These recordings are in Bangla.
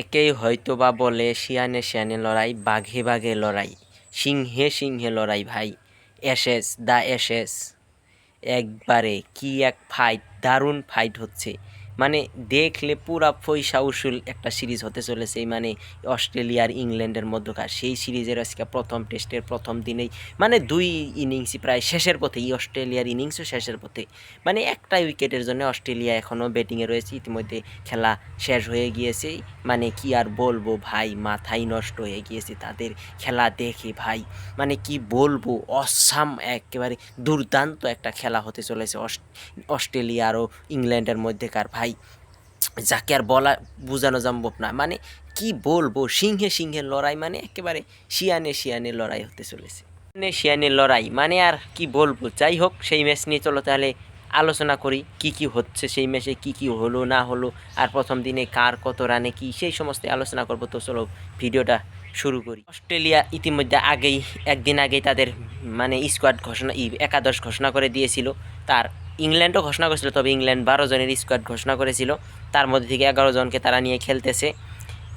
একেই হয়তোবা বলে শিয়ানে শিয়ানে লড়াই, বাঘে বাঘে লড়াই। সিংহে সিংহে লড়াই ভাই। এসেস, দা এসেস। একবারে কি এক ফাইট দারুণ ফাইট হচ্ছে। মানে দেখলে পুরা পয়সা উসুল একটা সিরিজ হতে চলেছে মানে অস্ট্রেলিয়া আর ইংল্যান্ডের মধ্যকার। সেই সিরিজের আজকে প্রথম টেস্টের প্রথম দিনেই মানে দুই ইনিংসই প্রায় শেষের পথে, এই অস্ট্রেলিয়ার ইনিংসও শেষের পথে। মানে একটা উইকেটের জন্য অস্ট্রেলিয়া এখনও ব্যাটিংয়ে রয়েছে, ইতিমধ্যে খেলা শেষ হয়ে গিয়েছে। মানে কি আর বলব ভাই, মাথাই নষ্ট হয়ে গিয়েছে তাদের খেলা দেখে ভাই। মানে কি বলব, অসাম একেবারে দুর্দান্ত একটা খেলা হতে চলেছে অস- অস্ট্রেলিয়া আরও ইংল্যান্ডের মধ্যেকার ভাই। যাকে আর বলা, বোঝানো সম্ভব না। মানে কি বলব, সিংহে সিংহের লড়াই মানে একেবারে শিয়ানে শিয়ানে লড়াই হতে চলেছে। শিয়ানে লড়াই মানে আর কি বলব? যাই হোক, সেই ম্যাচ নিয়ে চলো তাহলে আলোচনা করি, কি কি হচ্ছে সেই ম্যাচে, কি কি হলো, না হলো, আর প্রথম দিনে কার কত রানে কি, সেই সমস্ত আলোচনা করব। তো চলো ভিডিওটা শুরু করি। অস্ট্রেলিয়া ইতিমধ্যে আগেই, একদিন আগেই তাদের মানে স্কোয়াড ঘোষণা একাদশ ঘোষণা করে দিয়েছিল। তার ইংল্যান্ডও ঘোষণা করেছিল, তবে ইংল্যান্ড বারো জনের স্কোয়াড ঘোষণা করেছিল। তার মধ্যে থেকে এগারো জনকে তারা নিয়ে খেলতেছে।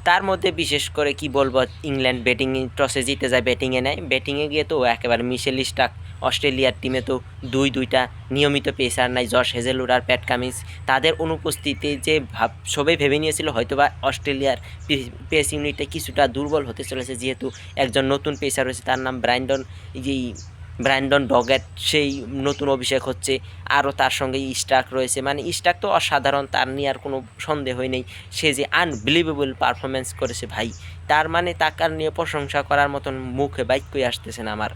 তার মধ্যে বিশেষ করে কি বলব, ইংল্যান্ড ব্যাটিং টসে জিতে যায় ব্যাটিংয়ে নেয়। ব্যাটিংয়ে গিয়ে তো একেবারে মিশেল স্টাক অস্ট্রেলিয়ার টিমে তো দুই, দুইটা নিয়মিত পেসার নাই। জশ হেজেলুড আর প্যাট কামিন্স, তাদের অনুপস্থিতি যে ভাব, সবাই ভেবে নিয়েছিল, হয়তোবা অস্ট্রেলিয়ার পেস ইউনিটে কিছুটা দুর্বল হতে চলেছে, যেহেতু একজন নতুন পেসার রয়েছে তার নাম ব্রাইন্ডন যেই ব্র্যান্ডন ডগেট সেই নতুন অভিষেক হচ্ছে। আরও তার সঙ্গে স্টাক রয়েছে। মানে স্টাক তো অসাধারণ, তার নিয়ে আর কোনো সন্দেহই নেই। সে যে আনবিলিভেবল পারফরমেন্স করেছে ভাই, তার মানে তাকার নিয়ে প্রশংসা করার মতন মুখে বাক্যই আসতেছে না আমার।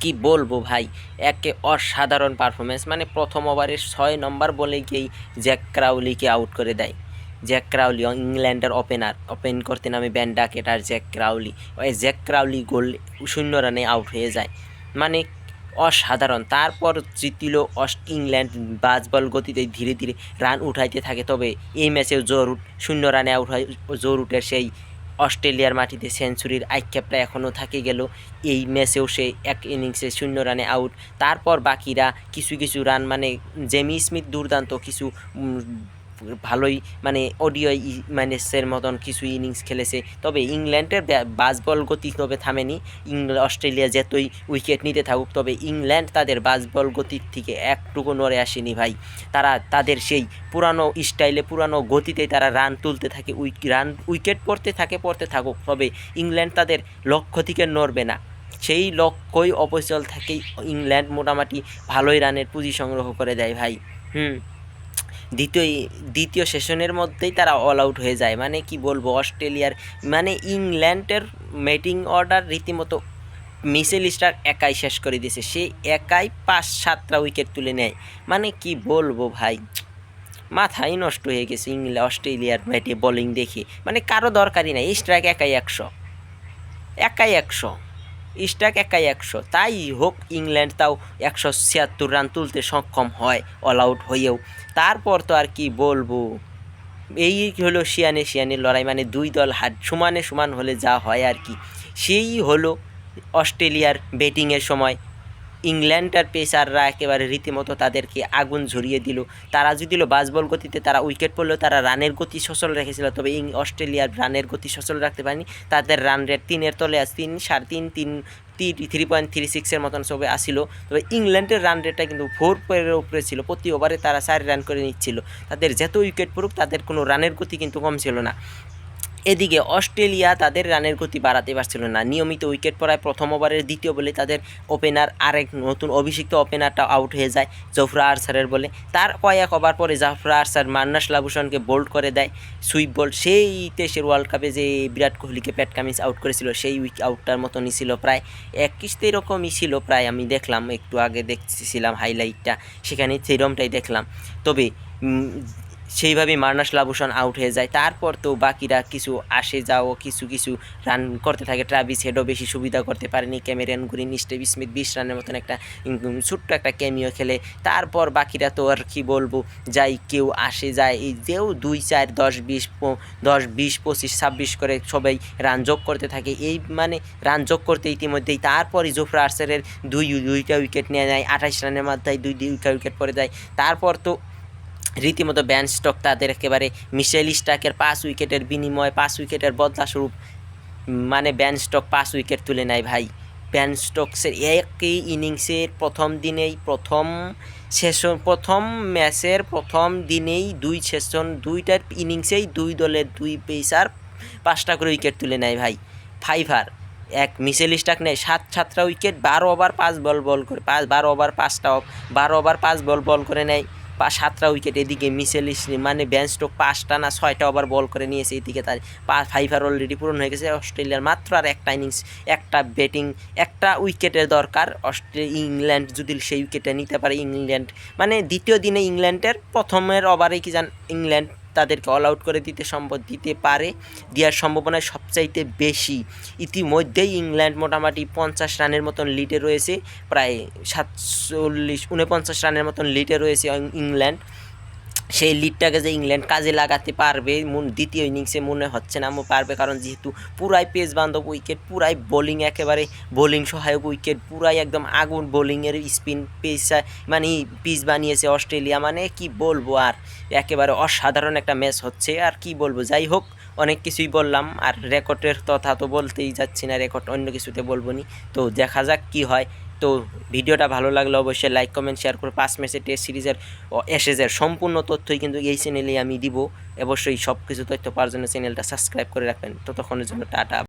কি বলব ভাই, একে অসাধারণ পারফরমেন্স মানে প্রথম ওভারের ছয় নম্বর বলে গিয়েই জ্যাক ক্রাউলিকে আউট করে দেয়। জ্যাক ক্রাউলি ইংল্যান্ডের ওপেনার ওপেন করতে নামে ব্যান ডাকেট আর জ্যাক ক্রাউলি ওই জ্যাক ক্রাউলি গোল শূন্য রানে আউট হয়ে যায়। মানে অসাধারণ। তারপর জিতিল অস্ট ইংল্যান্ড বাজ বল গতিতে ধীরে ধীরে রান উঠাইতে থাকে। তবে এই ম্যাচেও জোর উঠ শূন্য রানে আউট হয় জোর উঠের সেই অস্ট্রেলিয়ার মাটিতে সেঞ্চুরির আক্ষেপটা এখনও থাকে গেল। এই ম্যাচেও সে এক ইনিংসে শূন্য রানে আউট তারপর বাকিরা কিছু কিছু রান মানে জেমি স্মিথ দুর্দান্ত কিছু ভালোই মানে ওডিও মাইনেসের মতন কিছু ইনিংস খেলেছে। তবে ইংল্যান্ডের বাস বল গতি তবে থামেনি। অস্ট্রেলিয়া যতই উইকেট নিতে থাকুক, তবে ইংল্যান্ড তাদের বাস বল গতির থেকে একটুকু নড়ে আসেনি ভাই। তারা, তাদের সেই পুরানো স্টাইলে পুরানো গতিতে তারা রান তুলতে থাকে রান উইকেট পড়তে থাকে, পড়তে থাকুক। তবে ইংল্যান্ড তাদের লক্ষ্য থেকে নড়বে না। সেই লক্ষ্যই অপচল থেকেই ইংল্যান্ড মোটামুটি ভালোই রানের পুঁজি সংগ্রহ করে দেয় ভাই। হুম। দ্বিতীয় দ্বিতীয় সেশনের মধ্যেই তারা অল আউট হয়ে যায়। মানে কি বলব, অস্ট্রেলিয়ার মানে ইংল্যান্ডের ব্যাটিং অর্ডার রীতিমতো মিসেল স্টার একাই শেষ করে দিয়েছে। সে একাই পাঁচ সাতটা উইকেট তুলে নেয়। মানে কি বলব ভাই মাথাই নষ্ট হয়ে গেছে ইংল্যান্ড অস্ট্রেলিয়ার ব্যাটে বোলিং দেখে। মানে কারও দরকারই নাই স্ট্রাইক একাই একশো। একাই একশো। স্ট্রাইক একাই একশো। তাই হোক, ইংল্যান্ড তাও একশো ছিয়াত্তর রান তুলতে সক্ষম হয় অল আউট হয়েও। তারপর তো আর কি বলব? এই হলো শিয়ানে শিয়ানে লড়াই মানে দুই দল হাত সমানে সমান হলে যা হয় আর কি। সেই হলো অস্ট্রেলিয়ার ব্যাটিংয়ের সময়। ইংল্যান্ডের পেসাররা একেবারে রীতিমতো তাদেরকে আগুন ঝরিয়ে দিল। তারা যদি দিল বাসবল গতিতে তারা উইকেট পড়লেও তারা রানের গতি সচল রেখেছিল, তবে ইং অস্ট্রেলিয়ার রানের গতি সচল রাখতে পারেনি। তাদের রান রেট তিনের তলে আস তিন, সাড়ে তিন তিন থ্রি পয়েন্ট থ্রি সিক্সের মতন সবে আসিল। তবে ইংল্যান্ডের রান রেটটা কিন্তু ফোর পয়েন্টের উপরে ছিল। প্রতি ওভারে তারা চার রান করে নিচ্ছিল। তাদের যত উইকেট পড়ুক, তাদের কোনো রানের গতি কিন্তু কম ছিল না। এদিকে অস্ট্রেলিয়া তাদের রানের গতি বাড়াতে পারছিল না। নিয়মিত উইকেট পড়ায় প্রথম ওভারের দ্বিতীয় বলে তাদের ওপেনার আরেক নতুন অভিষিক্ত ওপেনারটা আউট হয়ে যায় জফরা আরসারের বলে। তার কয়েক ওভার পরে জাফরা আরসার মান্নাস লাবুসনকে বোল্ড করে দেয়। সুইপ বোল্ড, সেই দেশের ওয়ার্ল্ড কাপে যে বিরাট কোহলিকে প্যাট কামিজ আউট করেছিল, সেই উইক আউটটার মতনই ছিল প্রায়। এক কিস্তি এরকমই ছিল প্রায়, আমি দেখলাম, একটু আগে দেখছিলাম হাইলাইটটা সেখানে সেরমটাই দেখলাম। তবে সেইভাবেই মার্নাস লাবুসন আউট হয়ে যায়। তারপর তো বাকিরা কিছু আসে, যাও, কিছু কিছু রান করতে থাকে। ট্রাভিস হেডও বেশি সুবিধা করতে পারেনি। ক্যামেরন গ্রিন স্টেভ স্মিথ বিশ রানের মতন একটা ছোট্ট একটা ক্যামিও খেলে। তারপর বাকিরা তো আর কি বলব, যাই কেউ আসে, যায়। এই যেও দুই, চার, দশ, বিশ দশ, বিশ, পঁচিশ, ছাব্বিশ করে সবাই রান যোগ করতে থাকে। এই মানে রান যোগ করতে ইতিমধ্যেই তারপরই জোফরা আর্সারের দুই, দুইটা উইকেট নিয়ে নেয়। আঠাশ রানের মাথায় দুই, দুইটা উইকেট পরে যায়। তারপর তো রীতিমতো ব্যান স্টক তাদের একেবারে মিশেল স্টাকের পাঁচ উইকেটের বিনিময়ে, পাঁচ উইকেটের বদলাস্বরূপ মানে ব্যান স্টক পাঁচ উইকেট তুলে নেয় ভাই। ব্যান স্টকসের একই ইনিংসের প্রথম দিনেই প্রথম সেশন, প্রথম ম্যাচের প্রথম দিনেই দুই সেশন দুইটার ইনিংসেই দুই দলের দুই পেসার পাঁচটা করে উইকেট তুলে নেয় ভাই। ফাইভার এক মিসেল স্টাক নেয়, সাত, সাতটা উইকেট, বারো ওভার পাঁচ বল বল করে, পাঁচ, বারো ওভার পাঁচটা, বারো ওভার পাঁচ বল বল করে নেয়। সাতটা উইকেট এদিকে মিসেল মানে স্টোক পাঁচটা না ছয়টা ওভার বল করে নিয়েছে এদিকে তার। ফাইভার অলরেডি পূরণ হয়ে গেছে অস্ট্রেলিয়ার মাত্র আর একটা ইনিংস একটা ব্যাটিং একটা উইকেটের দরকার। অস্ট্রে ইংল্যান্ড যদি সেই উইকেটটা নিতে পারে, ইংল্যান্ড মানে দ্বিতীয় দিনে ইংল্যান্ডের প্রথমের ওভারে কি জান ইংল্যান্ড তাদেরকে অল আউট করে দিতে সম্ভব, দিতে পারে, দেওয়ার সম্ভাবনা সবচাইতে বেশি। ইতিমধ্যেই ইংল্যান্ড মোটামুটি পঞ্চাশ রানের মতন লিডে রয়েছে, প্রায় সাতচল্লিশ, উনপঞ্চাশ রানের মতন লিডে রয়েছে ইংল্যান্ড। সেই লিডটাকে যে ইংল্যান্ড কাজে লাগাতে পারবে, মুন- দ্বিতীয় ইনিংসে মনে হচ্ছে না পারবে। কারণ যেহেতু পুরাই পেস বান্ধব উইকেট পুরাই বোলিং একেবারে বোলিং সহায়ক উইকেট পুরাই একদম আগুন বোলিংয়ের স্পিন পেস মানে পিচ বানিয়েছে অস্ট্রেলিয়া মানে কি বলব আর? একেবারে অসাধারণ একটা ম্যাচ হচ্ছে। আর কি বলব? যাই হোক, অনেক কিছুই বললাম। আর রেকর্ডের কথা তো বলতেই যাচ্ছি না রেকর্ড অন্য কিছুতে বলব নি। তো দেখা যাক কি হয়। তো ভিডিওটা ভালো লাগলে অবশ্যই লাইক কমেন্ট শেয়ার করে পাঁচ ম্যাচের টেস্ট সিরিজের এসেজের সম্পূর্ণ তথ্যই কিন্তু এই চ্যানেলেই আমি দিব। অবশ্যই সব কিছু তথ্য পাওয়ার জন্য চ্যানেলটা সাবস্ক্রাইব করে রাখবেন। ততক্ষণের জন্য টাটা।